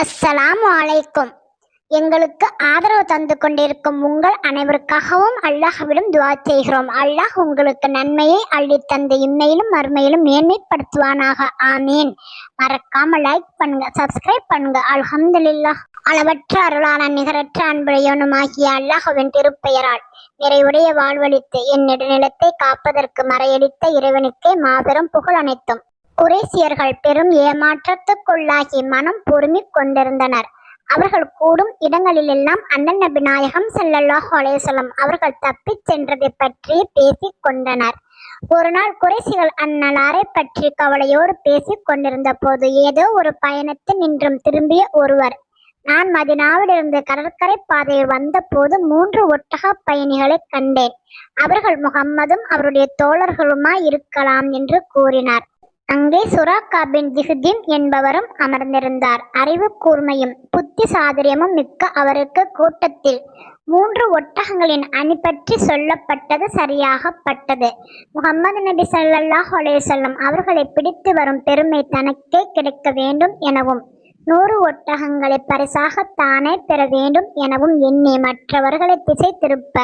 அஸ்ஸலாம் வலைக்கும் எங்களுக்கு ஆதரவு தந்து கொண்டிருக்கும் உங்கள் அனைவருக்காகவும் அல்லாஹ்விடம் துவா செய்கிறோம். அல்லாஹ் உங்களுக்கு நன்மையை அள்ளித்தந்து இம்மையிலும் மறுமையிலும் மேன்மைப்படுத்துவானாக. ஆமீன். மறக்காம லைக் பண்ணுங்க சப்ஸ்கிரைப் பண்ணுங்க. அல்ஹம்துலில்லாஹ் அளவற்ற அருளான நிகரற்ற அன்புடையவனுமாகிய அல்லாஹுவின் திருப்பெயரால் நிறைவுடைய வாழ்வழித்து என் நெடுநிலத்தை காப்பதற்கு மறையடித்த இறைவனுக்கே மாபெரும் புகழ் அனைத்தும். குரேசியர்கள் பெரும் ஏமாற்றத்துக்குள்ளாகி மனம் பொறுமிக் கொண்டிருந்தனர். அவர்கள் கூடும் இடங்களிலெல்லாம் அண்ணன் நபி நாயகம் ஸல்லல்லாஹு அவர்கள் தப்பிச் சென்றதை பற்றி பேசிக் கொண்டனர். ஒரு நாள் குறைசிகள் அந்நலாரை பற்றி கவலையோடு பேசிக் கொண்டிருந்த போது ஏதோ ஒரு பயணத்தில் நின்றும் திரும்பிய ஒருவர். நான் மதினாவிலிருந்து கடற்கரை பாதையில் வந்தபோது மூன்று ஒட்டக பயணிகளை கண்டேன். அவர்கள் முகம்மதும் அவருடைய தோழர்களுமாய் இருக்கலாம் என்று கூறினார். அங்கே சுராக்கா பின் ஜிஹுதீன் என்பவரும் அமர்ந்திருந்தார். அறிவு கூர்மையும் புத்தி சாதுரியமும் மிக்க அவருக்கு கூட்டத்தில் மூன்று ஒட்டகங்களின் அணி பற்றி சொல்லப்பட்டது சரியாகப்பட்டது முகமது நபி சல்லாஹ் அலேசல்லம் அவர்களை பிடித்து வரும் பெருமை தனக்கே கிடைக்க வேண்டும் எனவும் நூறு ஒட்டகங்களை பரிசாக தானே பெற வேண்டும் எனவும் எண்ணி மற்றவர்களை திசை திருப்ப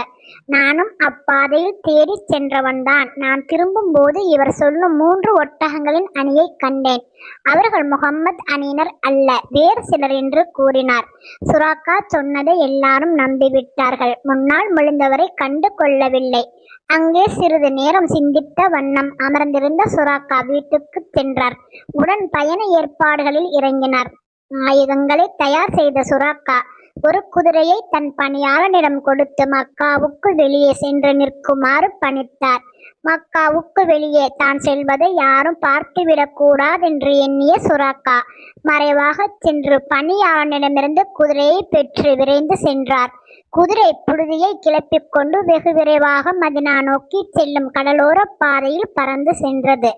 நானும் அப்பாதையில் தேடி சென்றவன்தான். நான் திரும்பும்போது இவர் சொல்லும் மூன்று ஒட்டகங்களின் அணியை கண்டேன். அவர்கள் முகம்மது அணியினர் அல்ல வேறு சிலர் என்று கூறினார். சுராக்கா சொன்னதை எல்லாரும் நம்பிவிட்டார்கள். முன்னால் முழுந்தவரை கண்டு கொள்ளவில்லை. அங்கே சிறிது நேரம் சிந்தித்த வண்ணம் அமர்ந்திருந்த சுராக்கா வீட்டுக்கு சென்றார். உடன் பயண ஏற்பாடுகளில் இறங்கினார். ஆயுதங்களை தயார் செய்த சுராக்கா ஒரு குதிரையை தன் பணியாளனிடம் கொடுத்து மக்காவுக்கு வெளியே சென்று நிற்குமாறு பணித்தார். மக்காவுக்கு வெளியே தான் செல்வதை யாரும் பார்த்துவிடக் கூடாதென்று எண்ணிய சுராக்கா மறைவாக சென்று பணியாளனிடமிருந்து குதிரையை பெற்று விரைந்து சென்றார். குதிரை புழுதியை கிளப்பிக் கொண்டு வெகு விரைவாக மதினா நோக்கி செல்லும் கடலோர பாதையில் பறந்து சென்றது.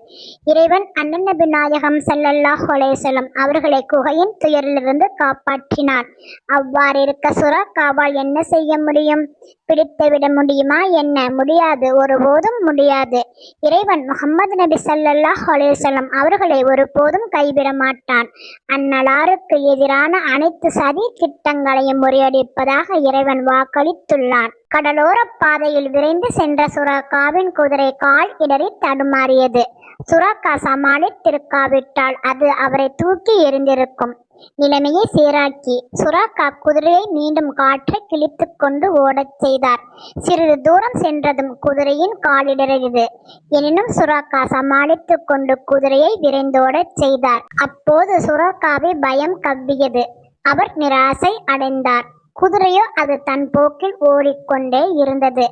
இறைவன் அண்ணன் நாயகம் சல்லல்லா ஹொலேசலம் அவர்களை குகையின் துயரிலிருந்து காப்பாற்றினான். அவ்வாறு இருக்க சுறாக்காவால் என்ன செய்ய முடியும்? பிடித்து விட முடியுமா என்ன? முடியாது ஒருபோதும் முடியாது. இறைவன் முகமது நபி சல்லல்லா ஹொலேசலம் அவர்களை ஒருபோதும் கைவிட மாட்டான். அந்நலாருக்கு எதிரான அனைத்து சதி திட்டங்களையும் முறியடிப்பதாக இறைவன் வாக்களித்துள்ளார் கடலோர பாதையில் விரைந்து சென்ற சுராக்காவின் குதிரை கால் இடறி தடுமாறியது. சுராக்கா சமாளித்திருக்காவிட்டால் அது அவரை தூக்கி எறிந்திருக்கும். நிலைமையை சீராக்கி சுராக்கா குதிரையை மீண்டும் காற்றை கிழித்துக் கொண்டு ஓடச் செய்தார். சிறிது தூரம் சென்றதும் குதிரையின் காலிடறியது எனினும் சுராக்கா சமாளித்துக் கொண்டு குதிரையை விரைந்தோடச் செய்தார். அப்போது சுராக்காவை பயம் கவ்வியது. அவர் நிராசை அடைந்தார். குதிரையோ அது தன் போக்கில் ஓடிக்கொண்டே இருந்தது.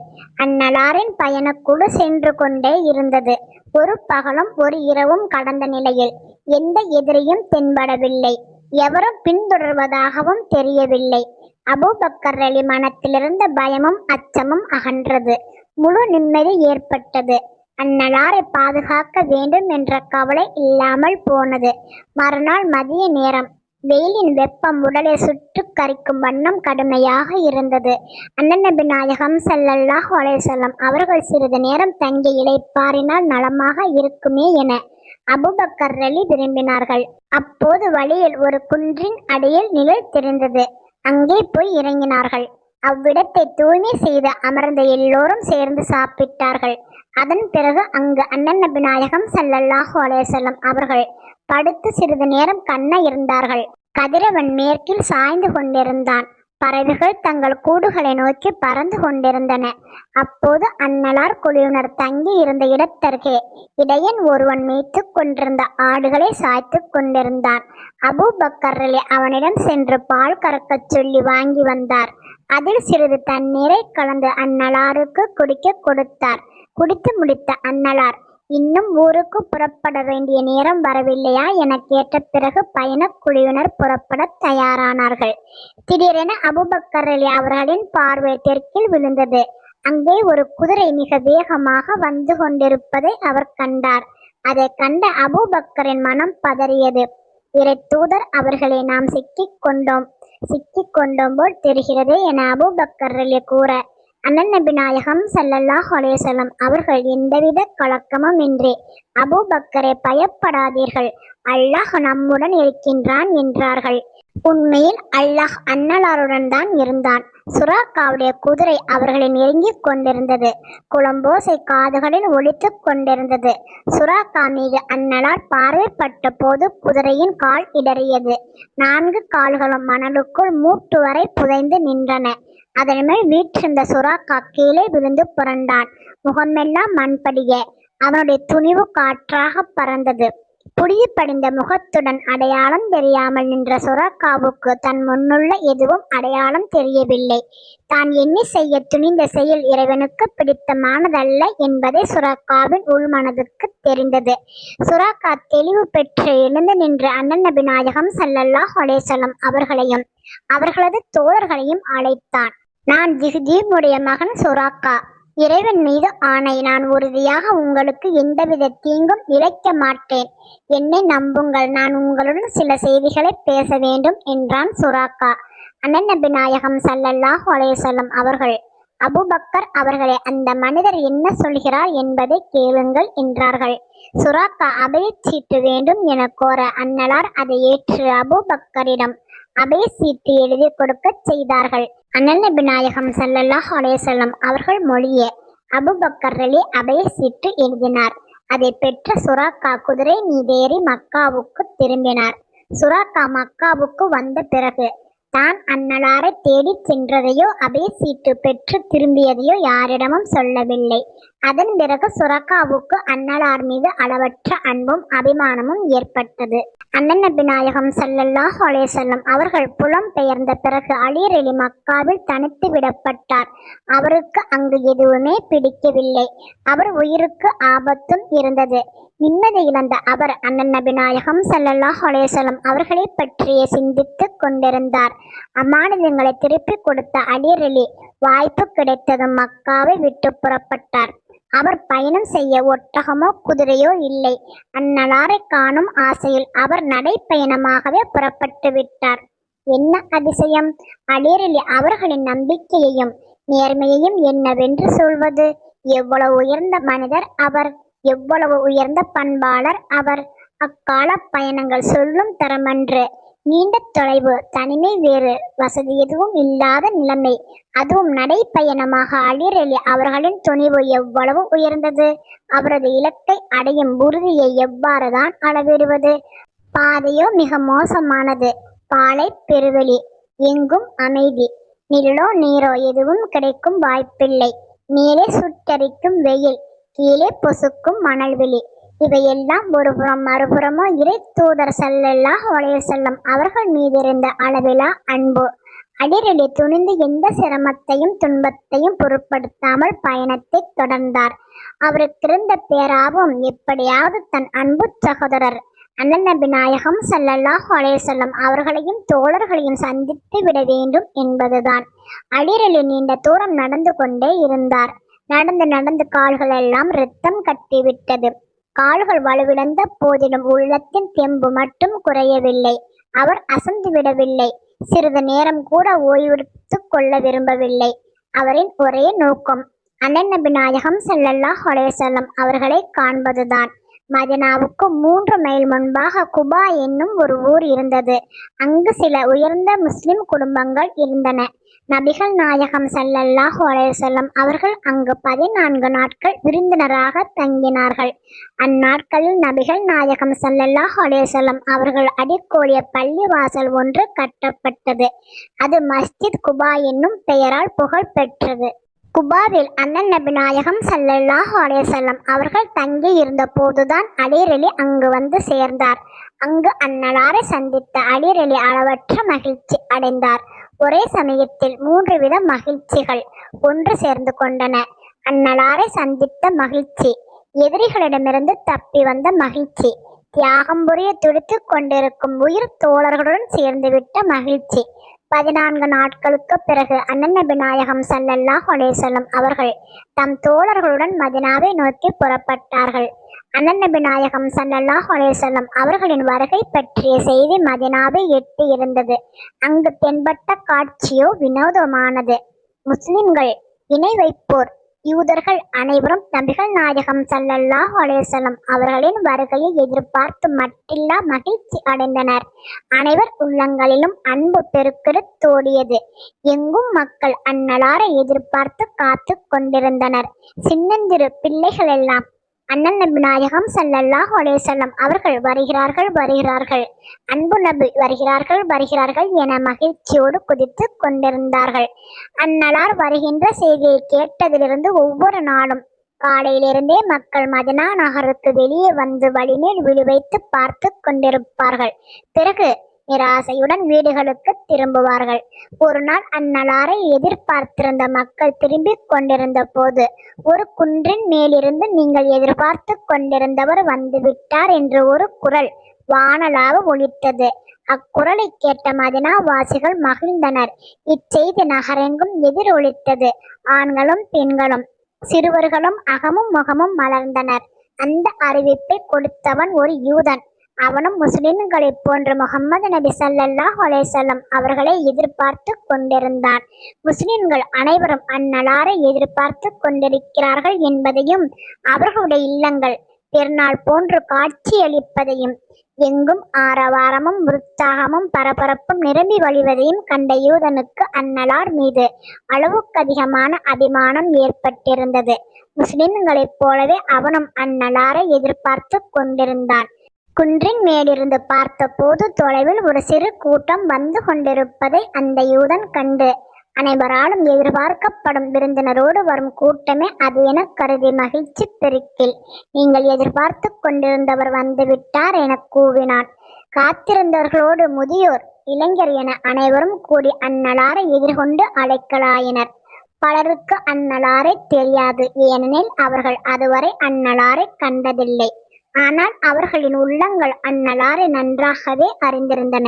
அந்நலாரின் பயணக்குழு சென்று கொண்டே இருந்தது. ஒரு பகலும் ஒரு இரவும் கடந்த நிலையில். எந்த எதிரியும் தென்படவில்லை. எவரும் பின்தொடர்வதாகவும் தெரியவில்லை. அபூபக்கர் அலி மனத்திலிருந்த பயமும் அச்சமும் அகன்றது. முழு நிம்மதி ஏற்பட்டது. அந்நலாரை பாதுகாக்க வேண்டும் என்ற கவலை இல்லாமல் போனது. மறுநாள் மதிய நேரம். வெயிலின் வெப்பம் உடலை சுட்டு கரிக்கும் வண்ணம் கடுமையாக இருந்தது. அண்ணநபி நாயகம் செல்லல்லாஹ் அலைஹி அவர்கள் சிறிது நேரம் தங்கி இழைப்பாரினால் நலமாக இருக்குமே என அபுபக்கர் அலி விரும்பினார்கள். அப்போது வழியில் ஒரு குன்றின் அடியில் நிழல் தெரிந்தது. அங்கே போய் இறங்கினார்கள். அவ்விடத்தை தூய்மை செய்து அமர்ந்த எல்லோரும் சேர்ந்து சாப்பிட்டார்கள். அதன் பிறகு அங்கு அண்ணன் நபி நாயகம் ஸல்லல்லாஹு அலைஹி அவர்கள் படுத்து சிறிது நேரம் கண்ண இருந்தார்கள். கதிரவன் மேற்கில் சாய்ந்து கொண்டிருந்தான். பறவைகள் தங்கள் கூடுகளை நோக்கி பறந்து கொண்டிருந்தன. அப்போது அன்னலார் குழுவினர் தங்கி இருந்த இடத்தருகே இடையன் ஒருவன் மேய்த்து கொண்டிருந்த ஆடுகளை சாய்த்து கொண்டிருந்தான். அபூ பக்கர் அவனிடம் சென்று பால் கறக்கச் சொல்லி வாங்கி வந்தார். அதில் சிறிது தண்ணீரை கலந்து அன்னலாருக்கு குடிக்க கொடுத்தார். குடித்து முடித்த அன்னலார் இன்னும் ஊருக்கு புறப்பட வேண்டிய நேரம் வரவில்லையா? என கேட்ட பிறகு பயணக் குழுவினர் புறப்பட தயாரானார்கள். திடீரென அபுபக்கர் அலி அவர்களின் பார்வை தெற்கில் விழுந்தது. அங்கே ஒரு குதிரை மிக வேகமாக வந்து கொண்டிருப்பதை அவர் கண்டார். அதை கண்ட அபுபக்கரின் மனம் பதறியது. இறை தூதர் அவர்களை நாம் சிக்கிக் கொண்டோம். சிக்கிக் கொண்டோம் போல் தெரிகிறது என அபுபக்கர் அலி கூற அண்ணன் நபி நாயகம் அவர்கள் எந்தவித கலக்கமும் இன்றி அபூபக்கரை பயப்படாதீர்கள். அல்லாஹ் நம்முடன் இருக்கின்றான் என்றார்கள். உண்மையில் அல்லாஹ் அன்னலாருடன் தான் இருந்தான். சுறாக்காவுடைய குதிரை அவர்களை நெருங்கிக் கொண்டிருந்தது. குளம்போசை காதுகளில் ஒழித்து கொண்டிருந்தது. சுறாக்கா மீது அன்னலார் பார்வைப்பட்ட போது குதிரையின் கால் இடறியது. நான்கு கால்களும் மணலுக்குள் மூட்டு வரை புதைந்து நின்றன. அதன் மேல் வீற்றிருந்த சுறாக்கா கீழே விழுந்து புரண்டான். முகமெல்லாம் மண்படிய. அவனுடைய துணிவு காற்றாக பறந்தது. புடிய படிந்த முகத்துடன் அடையாளம் தெரியாமல் நின்ற சுரக்காவுக்கு தன் முன்னுள்ள எதுவும் அடையாளம் தெரியவில்லை. தான் எண்ணி செய்ய துணிந்த செயல் இறைவனுக்கு பிடித்தமானதல்ல என்பதை சுரக்காவின் உள்மனதுக்கு தெரிந்தது. சுராக்கா தெளிவு பெற்று எழுந்து நின்று அண்ணன் நபி நாயகம் சல்லல்லாஹ் அவர்களையும் அவர்களது தோழர்களையும் அழைத்தான். நான் ஜிஹ்ஜீமுடைய மகன் சுராக்கா. இறைவன் மீது ஆணை. நான் உறுதியாக உங்களுக்கு எந்தவித தீங்கும் இழைக்க மாட்டேன். என்னை நம்புங்கள். நான் உங்களுடன் சில செய்திகளை பேச வேண்டும் என்றான் சுராக்கா. அண்ணன் நபி நாயகம் சல்லல்லாஹ் அலையசல்லம் அவர்கள் அபுபக்கர் அவர்களே அந்த மனிதர் என்ன சொல்கிறார் என்பதை கேளுங்கள் என்றார்கள். சுராக்கா அபயச் சீட்டு வேண்டும் என கோர அன்னலார் அதை ஏற்று அபுபக்கரிடம் அபய சீட்டு எழுதி கொடுக்கச் செய்தார்கள். அண்ணல் நபி நாயகம் சல்லல்லாஹ் அலேசல்லம் அவர்கள் மொழிய அபுபக்கர் அலி அபய சீட்டு எழுதினார். அதை பெற்ற சுராக்கா குதிரை மீதேறி மக்காவுக்கு திரும்பினார். சுராக்கா மக்காவுக்கு வந்த பிறகு தான் அன்னலாரை தேடிச் சென்றதையோ அபய சீட்டு பெற்று திரும்பியதையோ யாரிடமும் சொல்லவில்லை. அதன் பிறகு சுரக்காவுக்கு அன்னலார் மீது அளவற்ற அன்பும் அபிமானமும் ஏற்பட்டது. அண்ணன் நபிநாயகம் சல்லல்லாஹ் அலேசல்லம் அவர்கள் புலம் பெயர்ந்த பிறகு அலீர் அலி மக்காவில் தனித்து விடப்பட்டார். அவருக்கு அங்கு எதுவுமே பிடிக்கவில்லை. அவர் உயிருக்கு ஆபத்தும் இருந்தது. நிம்மதி இழந்த அவர் அண்ணன் நபிநாயகம் சல்லல்லாஹ் அலேசல்லம் அவர்களை பற்றிய சிந்தித்துக் கொண்டிருந்தார். அம்மாநிலங்களை திருப்பி கொடுத்த அலீர் அலி வாய்ப்பு கிடைத்ததும் மக்காவை விட்டு புறப்பட்டார். அவர் பயணம் செய்ய ஒட்டகமோ குதிரையோ இல்லை. அந்நலாரை காணும் ஆசையில் அவர் நடைப்பயணமாகவே புறப்பட்டு விட்டார். என்ன அதிசயம்? அலிரலி அவர்களின் நம்பிக்கையையும் நேர்மையையும் என்னவென்று சொல்வது? எவ்வளவு உயர்ந்த மனிதர் அவர்? எவ்வளவு உயர்ந்த பண்பாளர் அவர்? அக்கால பயணங்கள் சொல்லும் தரமன்று. நீண்ட தொலைவு தனிமை வேறு. வசதி எதுவும் இல்லாத நிலைமை. அதுவும் நடைப்பயணமாக அலிரலி அவர்களின் துணிவு எவ்வளவு உயர்ந்தது? அவரது இலக்கை அடையும் உறுதியை எவ்வாறுதான் அளவிடுவது? பாதையோ மிக மோசமானது. பாலை பெருவெளி எங்கும் அமைதி. நிழலோ நீரோ எதுவும் கிடைக்கும் வாய்ப்பில்லை. மேலே சுட்டரிக்கும் வெயில் கீழே பொசுக்கும் மணல்வெளி இவையெல்லாம் ஒருபுறம் மறுபுறமோ இறை தூதர் சல்லல்லாஹ் செல்லும் அவர்கள் மீதிருந்த அளவிலா அன்பு. அடிரடி துணிந்து எந்த சிரமத்தையும் துன்பத்தையும் பொருட்படுத்தாமல் பயணத்தை தொடர்ந்தார். அவருக்கிருந்த பேராவும் எப்படியாவது தன் அன்பு சகோதரர் அண்ணன் நபி நாயகம் சல்லல்லாஹ் செல்லும் அவர்களையும் தோழர்களையும் சந்தித்து விட வேண்டும் என்பதுதான். அடிரலி நீண்ட தூரம் நடந்து கொண்டே இருந்தார். நடந்து நடந்து கால்கள் எல்லாம் இரத்தம் கட்டிவிட்டது. கால்கள் வலுவிழந்த போதிலும் உள்ளத்தின் தெம்பு மட்டும் குறையவில்லை. அவர் அசந்து விடவில்லை சிறிது நேரம் கூட ஓய்வெடுத்து கொள்ள விரும்பவில்லை. அவரின் ஒரே நோக்கம் அண்ணன் நபி நாயகம் செல்லல்லாஹ் ஹொலேசல்லம் அவர்களை காண்பதுதான். மதினாவுக்கு மூன்று மைல் முன்பாக குபா என்னும் ஒரு ஊர் இருந்தது. அங்கு சில உயர்ந்த முஸ்லிம் குடும்பங்கள் இருந்தன. நபிகள் நாயகம் சல்லல்லாஹு செல்லம் அவர்கள் அங்கு பதினான்கு நாட்கள் விருந்தினராக தங்கினார்கள். அந்நாட்களில் நபிகள் நாயகம் சல்லல்லாஹு செல்லம் அவர்கள் அடிக்கோடிய பள்ளி வாசல் ஒன்று கட்டப்பட்டது. அது மஸ்ஜித் குபா என்னும் பெயரால் புகழ் பெற்றது. குபாவில் அண்ணன் நபி நாயகம் சல்லல்லாஹு செல்லம் அவர்கள் தங்கி இருந்த போதுதான் அலிரலி அங்கு வந்து சேர்ந்தார். அங்கு அன்னலாரை சந்தித்த அலிரலி அளவற்ற மகிழ்ச்சி அடைந்தார். ஒரே சமயத்தில் மூன்று வித மகிழ்ச்சிகள் ஒன்று சேர்ந்து கொண்டன. அந்நலாரை சந்தித்த மகிழ்ச்சி எதிரிகளிடமிருந்து தப்பி வந்த மகிழ்ச்சி தியாகம் புரிய துடித்து கொண்டிருக்கும் உயிர் தோழர்களுடன் சேர்ந்துவிட்ட மகிழ்ச்சி. பதினான்கு நாட்களுக்கு பிறகு அண்ணன் விநாயகம் நாயகம் சல்லல்லாஹ் அலேசல்லம் அவர்கள் தம் தோழர்களுடன் மதினாவை நோக்கி புறப்பட்டார்கள். அண்ணன் நாயகம் சல்லல்லாஹ் அலேசல்லம் அவர்களின் வருகை பற்றிய செய்தி மதினாவை எட்டி இருந்தது. அங்கு தென்பட்ட காட்சியோ வினோதமானது. முஸ்லிம்கள் இணை வைப்போர். யூதர்கள் அனைவரும் நபிகள் நாயகம் சல்லல்லாஹ் அலேசல்லம் அவர்களின் வருகையை எதிர்பார்த்து மட்டில்லா மகிழ்ச்சி அடைந்தனர். அனைவர் உள்ளங்களிலும் அன்பு பெருக்கெடு தோடியது. எங்கும் மக்கள் அந்நலாரை எதிர்பார்த்து காத்து கொண்டிருந்தனர். சின்னஞ்சிறு பிள்ளைகள் எல்லாம் அண்ணன் நபி நாயகம் சல்லல்லாஹ் அலேசல்லம் அவர்கள் வருகிறார்கள் வருகிறார்கள். அன்பு நபி வருகிறார்கள் வருகிறார்கள் என மகிழ்ச்சியோடு குதித்து கொண்டிருந்தார்கள். அந்நலார் வருகின்ற செய்தியை கேட்டதிலிருந்து ஒவ்வொரு நாளும் காலையிலிருந்தே மக்கள் மதினா நகருக்கு வெளியே வந்து வழிமேல் விழிவைத்து பார்த்து கொண்டிருப்பார்கள். பிறகு நிராசையுடன் வீடுகளுக்கு திரும்புவார்கள். ஒரு நாள் அந்நலாரை எதிர்பார்த்திருந்த மக்கள் திரும்பிக் கொண்டிருந்த போது ஒரு குன்றின் மேலிருந்து நீங்கள் எதிர்பார்த்து கொண்டிருந்தவர் வந்துவிட்டார் என்று ஒரு குரல் வானலாக ஒழித்தது அக்குரலை கேட்ட மதினா வாசிகள் மகிழ்ந்தனர். இச்செய்தி நகரெங்கும் எதிர் ஒழித்தது ஆண்களும் பெண்களும் சிறுவர்களும் அகமும் முகமும் மலர்ந்தனர். அந்த அறிவிப்பை கொடுத்தவன் ஒரு யூதன். அவனும் முஸ்லிம்களைப் போன்று முகமது நபி சல்லல்லாஹ் அலேசல்லம் அவர்களை எதிர்பார்த்து கொண்டிருந்தான். முஸ்லிம்கள் அனைவரும் அந்நலாரை எதிர்பார்த்து கொண்டிருக்கிறார்கள் என்பதையும் அவர்களுடைய இல்லங்கள் பெருநாள் போன்று காட்சியளிப்பதையும் எங்கும் ஆரவாரமும் உற்சாகமும் பரபரப்பும் நிரம்பி வழிவதையும் கண்ட யூதனுக்கு அந்நலார் மீது அளவுக்கதிகமான அபிமானம் ஏற்பட்டிருந்தது. முஸ்லிம்களைப் போலவே அவனும் அந்நலாரை எதிர்பார்த்து கொண்டிருந்தான். குன்றின் மேலிருந்து பார்த்தபோது தொலைவில் ஒரு சிறு கூட்டம் வந்து கொண்டிருப்பதை அந்த யூதன் கண்டு. அனைவராலும் எதிர்பார்க்கப்படும் விருந்தினரோடு வரும் கூட்டமே அது என கருதி மகிழ்ச்சி பெருக்கில். நீங்கள் எதிர்பார்த்து கொண்டிருந்தவர் வந்துவிட்டார் என கூவினான். காத்திருந்தவர்களோடு முதியோர் இளைஞர் என அனைவரும் கூடி அந்நலாரை எதிர்கொண்டு அழைக்கலாயினர். பலருக்கு அந்நலாரை தெரியாது. ஏனெனில் அவர்கள் அதுவரை அந்நலாரை கண்டதில்லை. ஆனால் அவர்களின் உள்ளங்கள் அந்நலாரை நன்றாகவே அறிந்திருந்தன.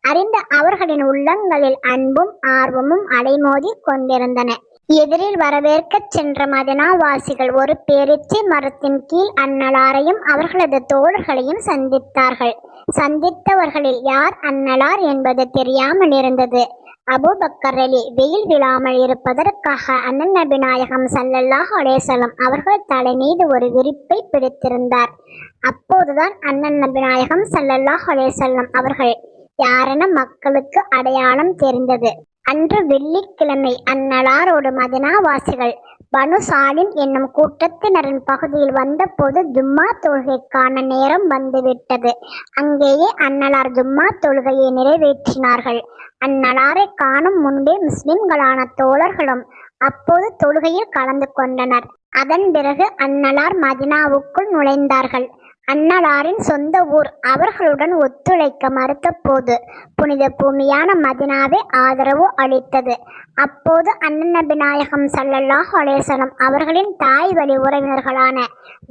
அறிந்த அவர்களின் உள்ளங்களில் அன்பும் ஆர்வமும் அலைமோதி கொண்டிருந்தன. எதிரில் வரவேற்கச் சென்ற மதினாவாசிகள் ஒரு பேரிச்சை மரத்தின் கீழ் அன்னலாரையும் அவர்களது தோழர்களையும் சந்தித்தார்கள். சந்தித்தவர்களில் யார் அன்னலார் என்பது தெரியாமல் இருந்தது. அபூபக்கர் அலி வெயில் விழாமல் இருப்பதற்காக அண்ணன் நபிநாயகம் சல்லல்லாஹ் அலேசலம் அவர்கள் தலை மீது ஒரு விரிப்பை பிடித்திருந்தார். அப்போதுதான் அண்ணன் நபிநாயகம் சல்லல்லாஹ் அலேசல்லம் அவர்கள் யாரென மக்களுக்கு அடையாளம் தெரிந்தது. அன்று வெள்ளிக்கிழமை அந்நளாரோடு மதினாவாசிகள் பனு சாலிம் என்னும் கூட்டத்தினரின் பகுதியில் வந்தபோது ஜும்மா தொழுகைக்கான நேரம் வந்துவிட்டது. அங்கேயே அன்னலார் ஜும்மா தொழுகையை நிறைவேற்றினார்கள். அந்நலாரை காணும் முன்பே முஸ்லிம்களான தோழர்களும் அப்போது தொழுகையில் கலந்து கொண்டனர். அதன் பிறகு அன்னலார் மதினாவுக்குள் நுழைந்தார்கள். அன்னலாரின் சொந்த ஊர் அவர்களுடன் ஒத்துழைக்க மறுத்த போது புனித பூமியான மதினாவே ஆதரவு அளித்தது. அப்போது அண்ணன் நபி நாயகம் ஸல்லல்லாஹு அவர்களின் தாய் வழி உறவினர்களான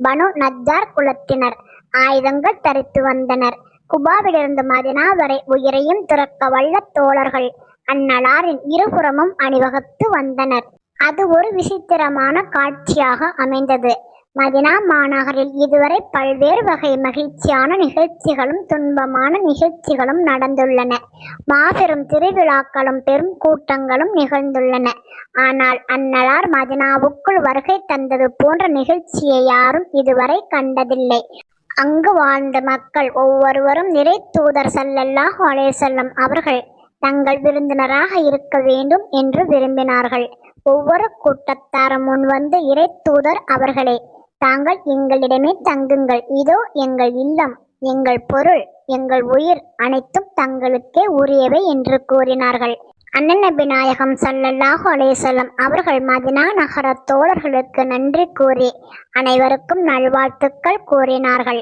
பனு நஜார் குலத்தினர் ஆயுதங்கள் தரித்து வந்தனர். குபாவிலிருந்து மதினா வரை உயிரையும் துறக்க வல்ல தோழர்கள் அன்னலாரின் இருபுறமும் அணிவகுத்து வந்தனர். அது ஒரு விசித்திரமான காட்சியாக அமைந்தது. மதினா மாநகரில் இதுவரை பல்வேறு வகை மகிழ்ச்சியான நிகழ்ச்சிகளும் துன்பமான நிகழ்ச்சிகளும் நடந்துள்ளன. மாபெரும் திருவிழாக்களும் பெரும் கூட்டங்களும் நிகழ்ந்துள்ளன. ஆனால் அந்நலார் மதினாவுக்குள் வருகை தந்தது போன்ற நிகழ்ச்சியை யாரும் இதுவரை கண்டதில்லை. அங்கு வாழ்ந்த மக்கள் ஒவ்வொருவரும் நிறை தூதர் சல்லல்லாஹ் அலைஹி அவர்கள் தங்கள் விருந்தினராக இருக்க வேண்டும் என்று விரும்பினார்கள். ஒவ்வொரு கூட்டத்தாரும் முன்வந்து இறை தூதர் அவர்களே தாங்கள் எங்களிடமே தங்குங்கள். இதோ எங்கள் இல்லம் எங்கள் பொருள் எங்கள் உயிர் அனைத்தும் தங்களுக்கே உரியவை என்று கூறினார்கள். அண்ணன் நபி நாயகம் ஸல்லல்லாஹு அலைஹி அவர்கள் மதினா நகர தோழர்களுக்கு நன்றி கூறி அனைவருக்கும் நல்வாழ்த்துக்கள் கூறினார்கள்.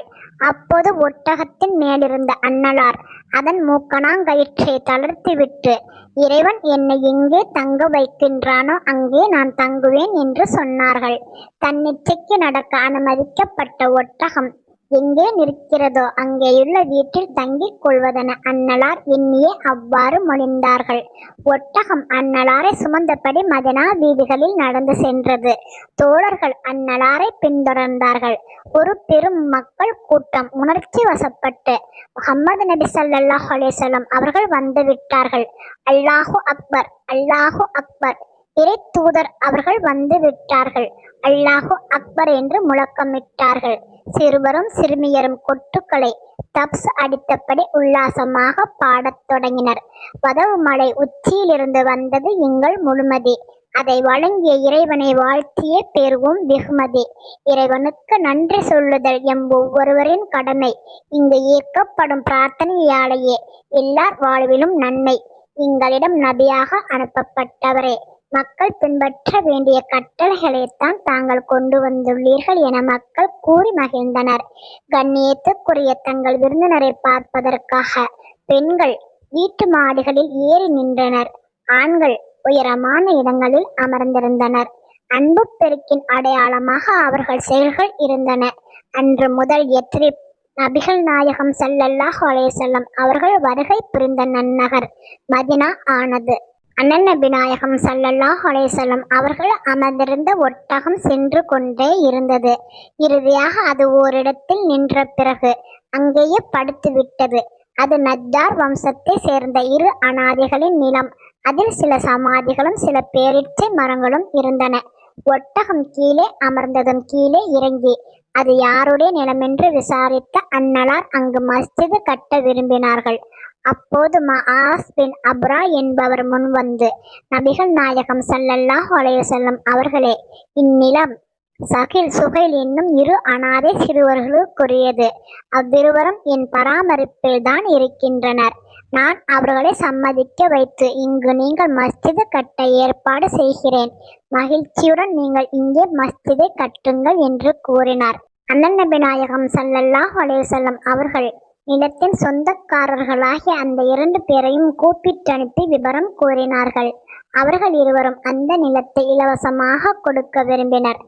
அப்போது ஒட்டகத்தின் மேலிருந்த அன்னலார் அதன் மூக்கணாங்கயிற்றை தளர்த்திவிட்டு இறைவன் என்னை எங்கே தங்க வைக்கின்றானோ அங்கே நான் தங்குவேன் என்று சொன்னார்கள். தன்னிச்சைக்கு நடக்க அனுமதிக்கப்பட்ட ஒட்டகம் எங்கே நிற்கிறதோ அங்கேயுள்ள வீட்டில் தங்கிக் கொள்வதென அன்னலார் எண்ணியே அவ்வாறு மொழிந்தார்கள். ஒட்டகம் அன்னலாரை சுமந்தபடி மதினா வீதிகளில் நடந்து சென்றது. தோழர்கள் அன்னலாரை பின்தொடர்ந்தார்கள். ஒரு பெரும் மக்கள் கூட்டம் உணர்ச்சி வசப்பட்டு முகமது நபி சல்லாஹ் அலைஹி அவர்கள் வந்து விட்டார்கள். அல்லாஹு அக்பர் அல்லாஹு அக்பர். இறை தூதர் அவர்கள் வந்து விட்டார்கள். அல்லாஹு அக்பர் என்று முழக்கமிட்டார்கள். சிறுவரும் சிறுமியரும் கொட்டுக்களை தப்ஸ் அடித்தபடி உல்லாசமாக பாடத் தொடங்கினர். பதவு மலை உச்சியிலிருந்து வந்தது எங்கள் முழுமதி. அதை வழங்கிய இறைவனை வாழ்த்தியே பெறுவோம் வெகுமதி. இறைவனுக்கு நன்றி சொல்லுதல் எம் ஒவ்வொருவரின் கடமை. இங்கு இயக்கப்படும் பிரார்த்தனையாலேயே எல்லார் வாழ்விலும் நன்மை. எங்களிடம் நபியாக அனுப்பப்பட்டவரே. மக்கள் பின்பற்ற வேண்டிய கட்டளைகளைத்தான் தாங்கள் கொண்டு வந்துள்ளீர்கள் என மக்கள் கூறி மகிழ்ந்தனர். கண்ணியத்துக்குரிய தங்கள் விருந்தினரை பார்ப்பதற்காக பெண்கள் வீட்டு மாடிகளில் ஏறி நின்றனர். ஆண்கள் உயரமான இடங்களில் அமர்ந்திருந்தனர். அன்பு பெருக்கின் அடையாளமாக அவர்கள் செயல்கள் இருந்தன. அன்று முதல் எத்ரிப் நபிகள் நாயகம் ஸல்லல்லாஹு அலைஹி அவர்கள் வருகை புரிந்த நன்னகர் மதினா ஆனது. அண்ணன் நபி நாயகம் ஸல்லல்லாஹு அலைஹி அவர்கள் அமர்ந்திருந்த ஒட்டகம் சென்று கொண்டே இருந்தது. இறுதியாக அது ஓரிடத்தில் நின்ற பிறகு அங்கேயே படுத்து விட்டது. அது நஜ்ஜார் வம்சத்தை சேர்ந்த இரு அனாதைகளின் நிலம். அதில் சில சமாதிகளும் சில பேரிச்சை மரங்களும் இருந்தன. ஒட்டகம் கீழே அமர்ந்ததும் கீழே இறங்கி அது யாருடைய நிலமென்று விசாரித்த அன்னலார் அங்கு மஸ்ஜிது கட்ட விரும்பினார்கள். அப்போது மஆஸ் பின் அப்ரா என்பவர் முன் வந்து நபிகள் நாயகம் சல்லல்லாஹ் அலைய செல்லும் அவர்களே இந்நிலம் சகில் சுகைல் என்னும் இரு அனாதை சிறுவர்களுக்குரியது. அவ்விருவரும் என் பராமரிப்பில் தான் இருக்கின்றனர். நான் அவர்களை சம்மதிக்க வைத்து இங்கு நீங்கள் மஸ்ஜிது கட்ட ஏற்பாடு செய்கிறேன். மகிழ்ச்சியுடன் நீங்கள் இங்கே மஸ்ஜிதை கட்டுங்கள் என்று கூறினார். அண்ணன் நபி நாயகம் ஸல்லல்லாஹு அலைஹி அவர்கள் நிலத்தின் சொந்தக்காரர்களாகிய அந்த இரண்டு பேரையும் கூப்பிட்டனுப்பி விவரம் கூறினார்கள். அவர்கள் இருவரும் அந்த நிலத்தை இலவசமாக கொடுக்க விரும்பினர்.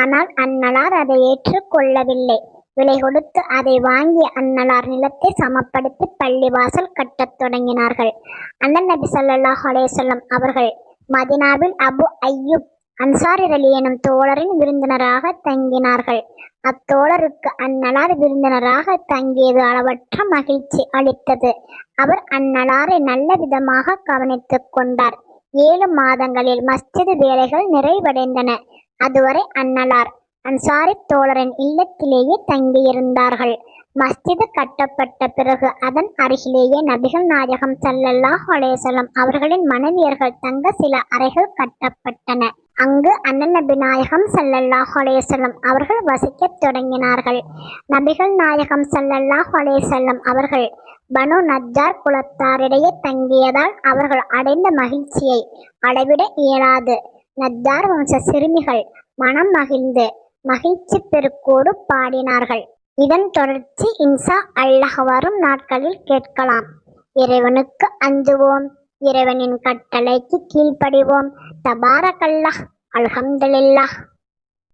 ஆனால் அன்னலார் அதை ஏற்றுக்கொள்ளவில்லை விலை கொடுத்து அதை வாங்கி அன்னலார் நிலத்தை சமப்படுத்தி பள்ளிவாசல் கட்டத் தொடங்கினார்கள். அண்ணன் நபி ஸல்லல்லாஹு அலேசல்லம் அவர்கள் மதினாவில் அபு ஐயூப் அன்சாரி அலி எனும் தோழரின் விருந்தினராக தங்கினார்கள். அத்தோழருக்கு அந்நலார் விருந்தினராக தங்கியது அளவற்ற மகிழ்ச்சி அளித்தது. அவர் அந்நலாரை நல்ல விதமாக கவனித்துக் கொண்டார். ஏழு மாதங்களில் மஸ்ஜித் வேலைகள் நிறைவடைந்தன. அதுவரை அன்னலார் அன்சாரி தோழரின் இல்லத்திலேயே தங்கியிருந்தார்கள். மஸ்ஜிது கட்டப்பட்ட பிறகு அதன் அருகிலேயே நபிகள் நாயகம் சல்லல்லாஹ் அலேசலம் அவர்களின் மனைவியர்கள் தங்க சில அறைகள் கட்டப்பட்டன. அங்கு அண்ணன் நபி நாயகம் சல்லல்லாஹ் அலேசல்லம் அவர்கள் வசிக்கத் தொடங்கினார்கள். நபிகள் நாயகம் சல்லல்லாஹ் அலேசல்லம் அவர்கள் பனு நஜார் குலத்தாரிடையே தங்கியதால் அவர்கள் அடைந்த மகிழ்ச்சியை அளவிட இயலாது. நஜார் வம்ச சிறுமிகள் மனம் மகிழ்ந்து மகிழ்ச்சி பெருக்கோடு பாடினார்கள். இதன் தொடர்ச்சி இன்சா அல்லாஹ் வரும் நாட்களில் கேட்கலாம். இறைவனுக்கு அஞ்சுவோம். இறைவனின் கட்டளைக்கு கீழ்ப்படிவோம். தபாரக்கல்லாஹ் அல்ஹம்துலில்லாஹ்.